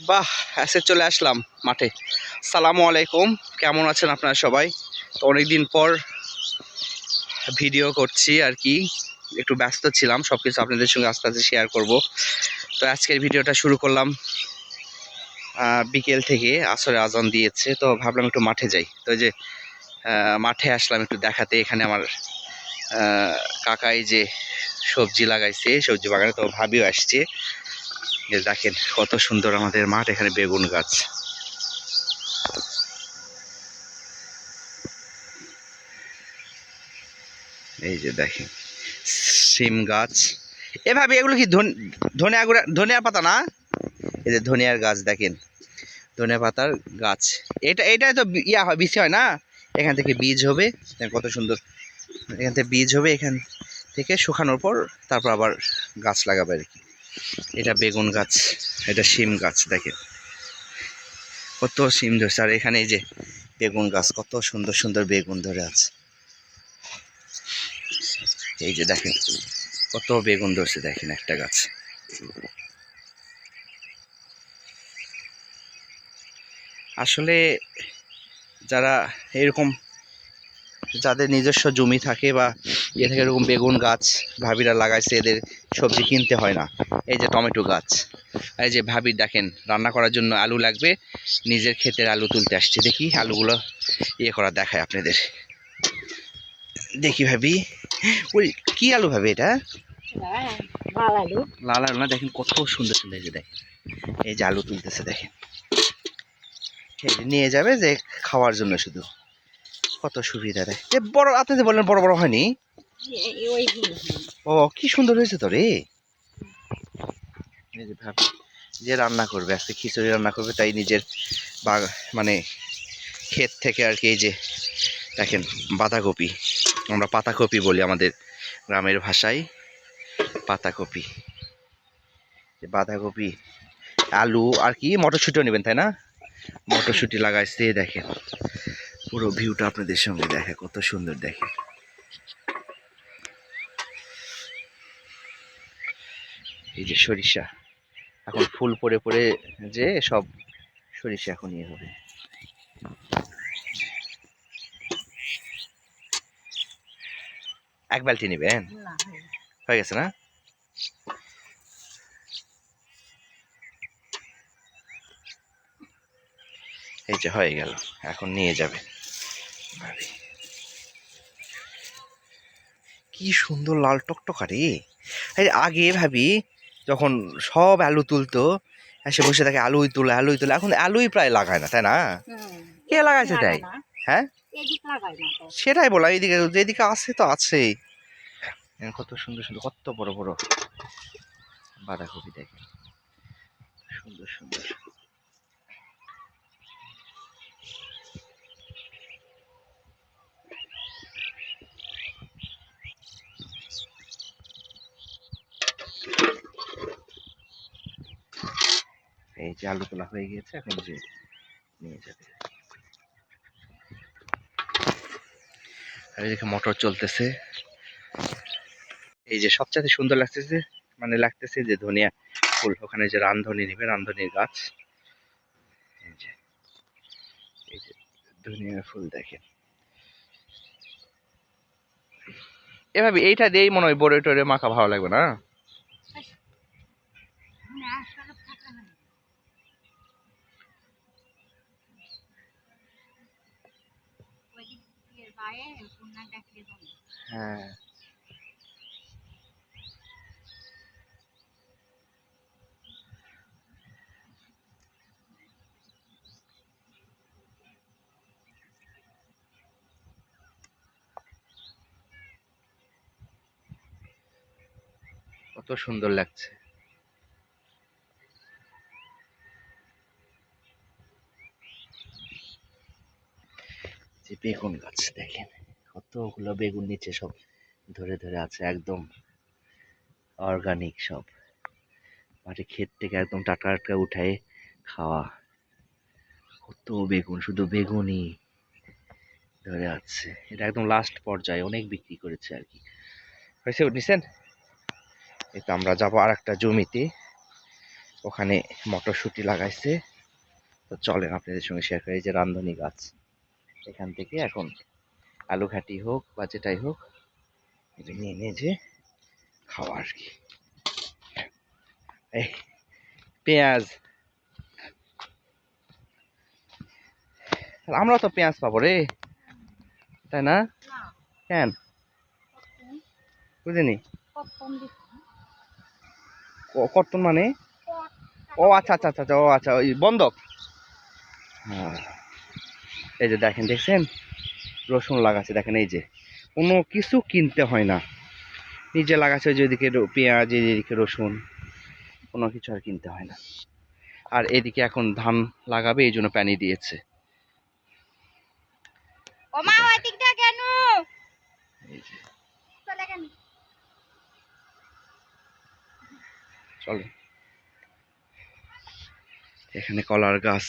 বাহ, এসে চলে আসলাম মাঠে। সালামু আলাইকুম, কেমন আছেন আপনারা সবাই? তো অনেকদিন পর ভিডিও করছি আর কি, একটু ব্যস্ত ছিলাম সব কিছু আপনাদের সঙ্গে আস্তে আস্তে শেয়ার করব। তো আজকের ভিডিওটা শুরু করলাম বিকেল থেকে আসরে আজান দিয়েছে, তো ভাবলাম একটু মাঠে যাই। তো যে মাঠে আসলাম একটু দেখাতে, এখানে আমার কাকাই যে সবজি লাগাইছে, সবজি বাগানে তো ভাবিও আসছে। দেখেন কত সুন্দর আমাদের মাঠ, এখানে বেগুন গাছ। এই যে দেখেন, সিম গাছ। এভাবে এগুলো কি ধনিয়া গুঁড়া ধনিয়া পাতা না? এই যে ধনিয়ার গাছ দেখেন, ধনিয়া পাতার গাছ। এটা এটাই তো ইয়া হয় বিচি হয় না? এখান থেকে বীজ হবে কত সুন্দর। এখান থেকে বীজ হবে, এখান থেকে শুকানোর পর তারপর আবার গাছ লাগাবে আর কি। এটা বেগুন গাছ, এটা শিম গাছ, দেখেন। কত শিম ধরছে, আর এখানে এই যে বেগুন গাছ, কত সুন্দর সুন্দর বেগুন ধরে আছে। এই যে দেখেন, কত বেগুন ধরছে, দেখেন একটা গাছ। আসলে যারা এরকম যাদের নিজস্ব জমি থাকে বা ইয়ে থেকে এরকম বেগুন গাছ ভাবিরা লাগাইছে এদের সবজি কিনতে হয় না। এই যে টমেটো গাছ এই যে ভাবি দেখেন রান্না করার জন্য আলু লাগবে নিজের ক্ষেতের আলু তুলতে আসছে। দেখি আলুগুলো ইয়ে করা দেখায় আপনাদের। দেখি ভাবি ওই কি আলু ভাবি এটা? আলু। লাল আলু না দেখেন কত সুন্দর সুন্দর যে দেখেন। এই যে আলু তুলতেছে দেখেন। নিয়ে যাবে যে খাওয়ার জন্য শুধু। কত সুবিধা দেয় এ বড়, আপনি যে বললেন বড় বড় হয়নি? ও, কি সুন্দর হয়েছে তো রে। যে ভাব, যে রান্না করবে, আজকে খিচুড়ি রান্না করবে, তাই নিজের বাগ মানে ক্ষেত থেকে আর কি এই যে, দেখেন, বাঁধাকপি। আমরা পাতাকপি বলি আমাদের গ্রামের ভাষায়। পাতাকপি। যে বাঁধাকপি, আলু, আর কি, মটরশুঁটিও নেবেন, তাই না? মটরশুঁটি লাগাইছে, দেখেন। পুরো ভিউটা আপনাদের সঙ্গে দেখে কত সুন্দর দেখে। এই যে সরিষা এখন ফুল পরে পরে যে সব সরিষা এখন ইয়ে হবে। এক বালতি নেবেন? হয়ে গেছে না? এই যে হয়ে গেল এখন নিয়ে যাবে। কি সুন্দর লাল টকটকা রে এই আগে ভাবি যখন সব আলু তুলতো এসে বসে থাকে আলুই তুলে আলুই তুলে। এখন আলুই প্রায় লাগায় না তাই না? কে লাগাইছে তাই? হ্যাঁ। সেটাই বলা এইদিকে যেদিকে আছে তো আছেই। এখানে কত সুন্দর সুন্দর কত বড় বড়। বাঁধাকপি দেখে সুন্দর সুন্দর এই যে আলু তোলা হয়ে গিয়েছে, এখন যে নিয়ে যাবে আর এদিকে মোটর চলতেছে। এই যে সবচেয়ে সুন্দর লাগতেছে মানে লাগতেছে যে ধনিয়া ফুল, ওখানে যে রান্ধনি নিবে, রান্ধনির গাছ। ধনিয়া ফুল দেখেন। এভাবে এইটা দিয়েই মনে হয় বড়ে টরে মাখা ভালো লাগবে না না, আসলে ফাঁকা নাই। ওইদিক দিয়ে যায়, কন্যা ডাকলে বলে। হ্যাঁ। কত সুন্দর লাগছে। যে বেগুন গাছ দেখেন। কতগুলো বেগুন নিচে সব ধরে ধরে আছে, একদম অর্গানিক সব। মাঠে ক্ষেত থেকে একদম টাটকা টাটকা উঠায় খাওয়া। কত বেগুন, শুধু বেগুনই ধরে আছে। এটা একদম লাস্ট পর্যায়ে, অনেক বিক্রি করেছে আর কি। হয়েছে, নিছেন? এই তো আমরা যাব আর একটা জমিতে। ওখানে মটরশুঁটি লাগাইছে। তো চলেন আপনাদের সঙ্গে শেয়ার করি যে রান্ধনি গাছ। এখান থেকে এখন আলু ঘাটি হোক বা যেটাই হোক নিয়ে নিয়ে যে খাওয়া আর কি। পেঁয়াজ। আমরা তো পেঁয়াজ পাবো রে। তাই না? কেন? বুঝিনি। কখন দিচ্ছি ক- কটন মানে? ও আচ্ছা আচ্ছা আচ্ছা আচ্ছা, ও আচ্ছা ওই বন্ধক। হ্যাঁ। এই যে দেখেন দেখছেন? রসুন লাগাচ্ছে দেখেন এই যে। কোনো কিছু কিনতে হয় না। নিজে লাগাচ্ছে ওই যে এদিকে র- পেঁয়াজ এদিকে রসুন কোনো কিছু আর কিনতে হয় না। আর এদিকে এখন ধান লাগাবে এই জন্য প্যানি দিয়েছে। চলে এখানে কলার গাছ।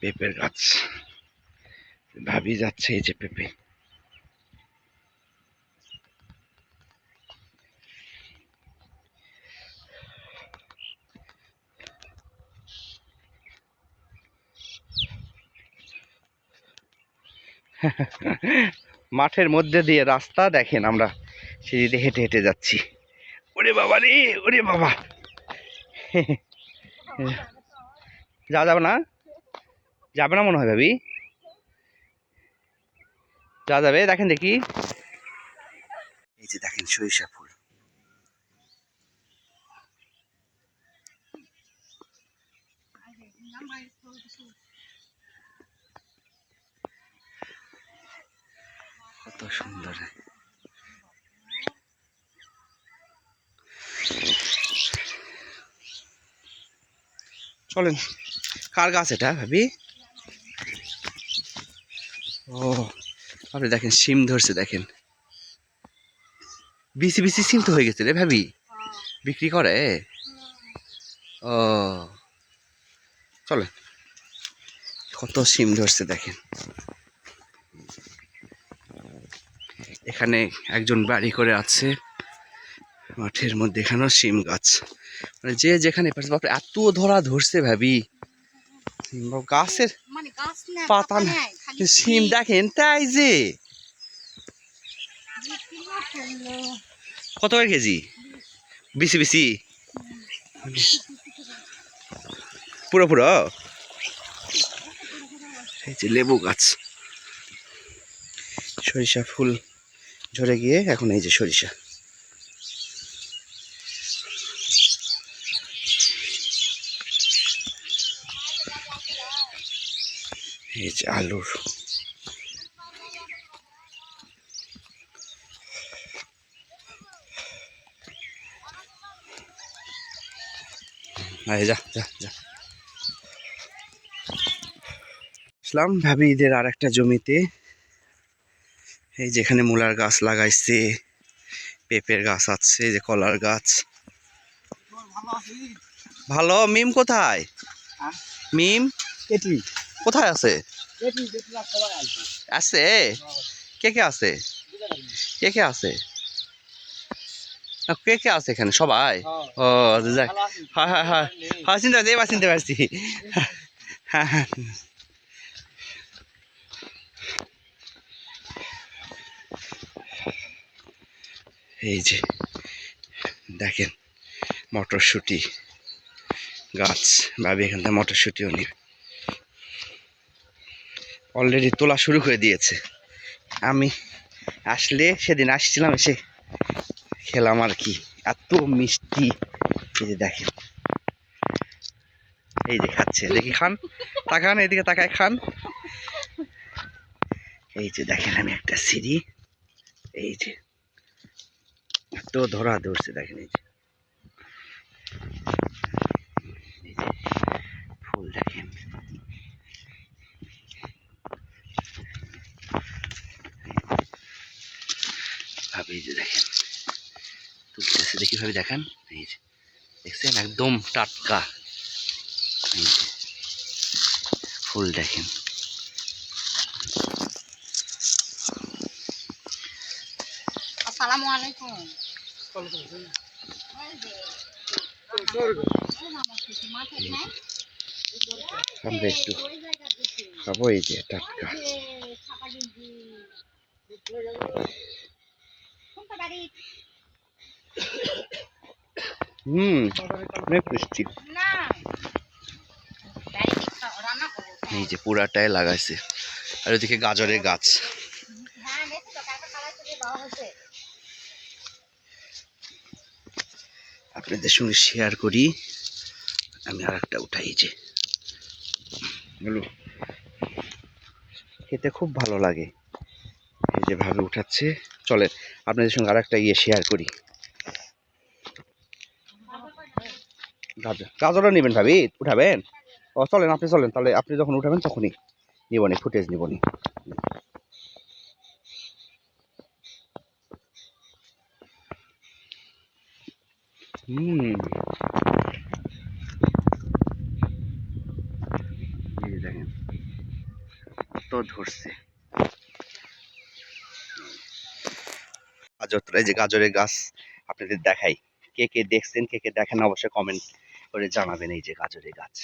পেঁপের গাছ। ভাবি যাচ্ছে এই যে পেঁপে। মাঠের মধ্যে দিয়ে রাস্তা দেখেন আমরা। সিঁড়িতে হেঁটে হেঁটে যাচ্ছি। ওরে বাবা রে, ওরে বাবা। যা যাবে না? যাবে না মনে হয় ভাবি? যা যাবে দেখেন দেখি। এই যে দেখেন সরিষা ফুল। কত সুন্দর। চলেন। কার গাছ এটা ভাবি ও আপনি দেখেন সিম ধরছে দেখেন। বিসি বিসি সিম তো হয়ে গেছে রে ভাবি। বিক্রি করে? ও। চলেন। কত সিম ধরছে দেখেন। এখানে একজন বাড়ি করে আছে। মাঠের মধ্যে এখানেও সিম গাছ। মানে যে যেখানে পারছে বাপরে এত ধরা ধরছে ভাবি। গাছের মানে পাতা না। সিম দেখেন তাই যে। কত করে কেজি? বিসি বিসি পুরো পুরো? এই যে লেবু গাছ। সরিষা ফুল ঝরে গিয়ে এখন এই যে সরিষা। এই যে আলুর। আয় যা যা যা। ইসলাম ভাবিদের আর একটা জমিতে। এই যেখানে মূলার গাছ লাগাইছে পেঁপের গাছ আছে যে কলার গাছ। ভালো মিম কোথায়? হ্যাঁ? মিম? কোথায় আছে? আছে? কে কে আছে? কে কে আছে? কে কে আছে এখানে? সবাই? ও যাক। হ্যাঁ হ্যাঁ হ্যাঁ হ্যাঁ চিন্তা পারছি এবার চিনতে পারছি। হ্যাঁ হ্যাঁ এই যে দেখেন মটরশুঁটি গাছ। ভাবি এখান থেকে মটরশুঁটিও নিবে। অলরেডি তোলা শুরু করে দিয়েছে। আমি আসলে সেদিন আসছিলাম এসে খেলাম আর কি। এত মিষ্টি। এই যে দেখেন। এই যে খাচ্ছে। দেখি খান। তাকান, এদিকে তাকায় খান। এই যে দেখেন আমি একটা সিঁড়ি। এই যে। এত ধরা ধরছে, দেখেন এই যে এই যে ফুল দেখেন ভাবে এই যে দেখেন তুলতেছে দেখি ভাবে দেখান। এই যে দেখছেন? একদম টাটকা। এই যে ফুল দেখেন। আসসালামু আলাইকুম। আমার একটু। খাব এই যে টাটকা। হুম অনেক মিষ্টি। এই যে পুরাটাই লাগাইছে। আর ওদিকে গাজরের গাছ। হ্যাঁ। আপনাদের সঙ্গে শেয়ার করি। আমি আর একটা উঠাই যে। বলো। খেতে খুব ভালো লাগে। এই যে ভাবে উঠাচ্ছে। চলেন আপনাদের সঙ্গে আর একটা ইয়ে শেয়ার করি। গাজর গাজরও নেবেন ভাবি, উঠাবেন? ও, চলেন, আপনি চলেন, তাহলে আপনি যখন উঠাবেন তখনই নিবনি ফুটেজ নিবনি তো ধরছে। গাজর এই যে গাজরের গাছ আপনাদের দেখাই। কে কে দেখছেন কে কে দেখেন অবশ্যই কমেন্ট করে জানাবেন এই যে গাজরের গাছ।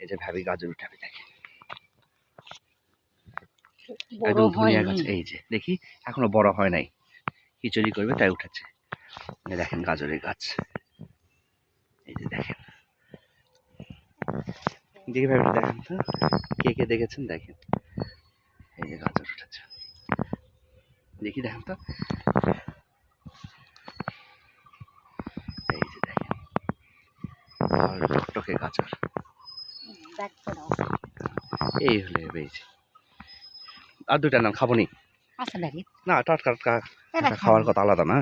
এই যে ভাবি গাজর উঠাবে দেখেন একদম ধনিয়া গাছ এই যে দেখি এখনও বড় হয় নাই। খিচুড়ি করবে তাই উঠেছে দেখেন গাজরের গাছ। এই যে দেখেন। দেখি ভাবে দেখেন তো। কে কে দেখেছেন দেখেন। এই যে গাজর উঠেছে। দেখি দেখেন তো। এই যে দেখেন। আর টকটকে গাজর এই হলে যে আর দুইটা নাম খাব নি? না টাটকা টাটকা খাওয়ার কথা আলাদা না।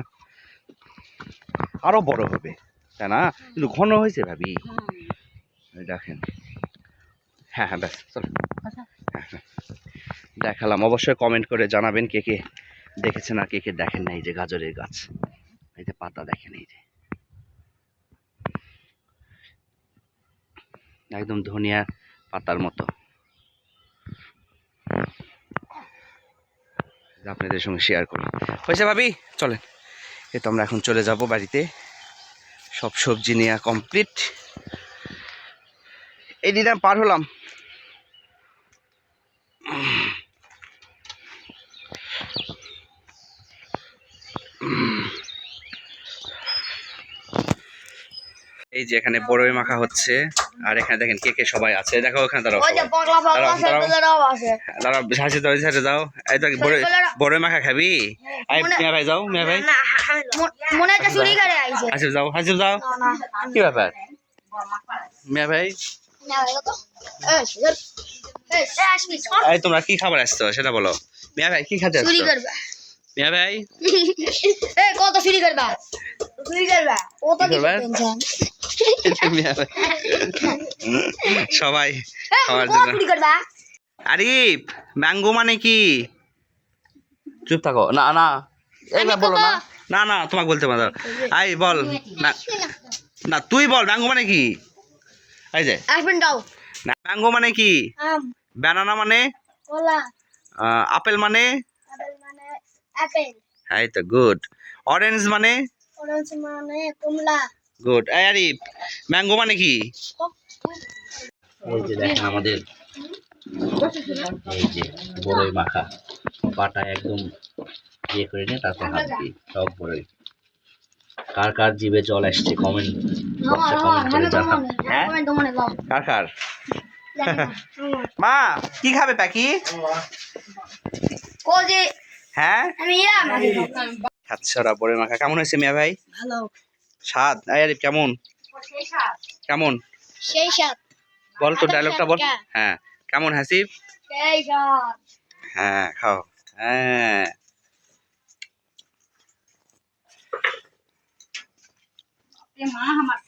আরও বড় হবে তাই না? কিন্তু ঘন হয়েছে ভাবি। দেখেন। হ্যাঁ হ্যাঁ ব্যাস চলো। কথা? হ্যাঁ, হ্যাঁ। দেখালাম। অবশ্যই কমেন্ট করে জানাবেন কে কে দেখেছেন আর কে কে দেখেন না এই যে গাজরের গাছ? এই যে পাতা দেখেন, এই যে। একদম ধনিয়া পাতার মতো। আপনাদের সঙ্গে শেয়ার করি হয়েছে ভাবি? চলেন। এ তো আমরা এখন চলে যাব বাড়িতে। সব সবজি নেওয়া কমপ্লিট এই দিদাম পার হলাম। এই যে এখানে বড়ই মাখা হচ্ছে। আর এখানে দেখেন কে কে সবাই আছে। দেখো ওখানে দাঁড়াও দাঁড়াও, হাসি দাও হাসি দাও এই তো বড়ই বড়ই মাখা খাবি? আই মিয়া ভাই যাও মিয়া ভাই। মনে হচ্ছে চুরি করে আইছে। হাসি যাও হাসি যাও। কি ব্যাপার? মিয়া ভাই। এই, তোমরা কি খাবার আসছো? সেটা বলো। মিয়া ভাই কি খাতে আসছো? মিয়া ভাই। কত চুরি করবা? সবাই খাওয়ার জন্য। আরিফ ম্যাঙ্গো মানে কি? চুপ থাকো। না না। এইবার বলো না। না না তোমাকে বলতে পারো আই বল। না না তুই বল ম্যাঙ্গো মানে কি? এই যে। না ম্যাঙ্গো মানে কি? আম। ব্যানানা মানে? আপেল মানে? আপেল মানে এই তো গুড। অরেঞ্জ মানে? গুড এই আরিফ ম্যাঙ্গো মানে কি? এই যে দেখেন আমাদের এই যে বড়ই মাখা। পাটা একদম ইয়ে করে নিয়ে তারপর হাত দিই সব বড়ই। কার কার জিভে জল আসছে কমেন্ট বক্সে কমেন্ট করে জানান। হ্যাঁ কমেন্ট মনে দাও কার কার? মা কি খাবে পাখি হ্যাঁ? আচ্ছা ওরা মাখা। কেমন হয়েছে মিয়া ভাই? ভালো। স্বাদ? এই কেমন? কেমন? সেই স্বাদ। বল তো ডায়লগটা বল। হ্যাঁ। কেমন হাসিব সেই হ্যাঁ খাও। হ্যাঁ। মা আমার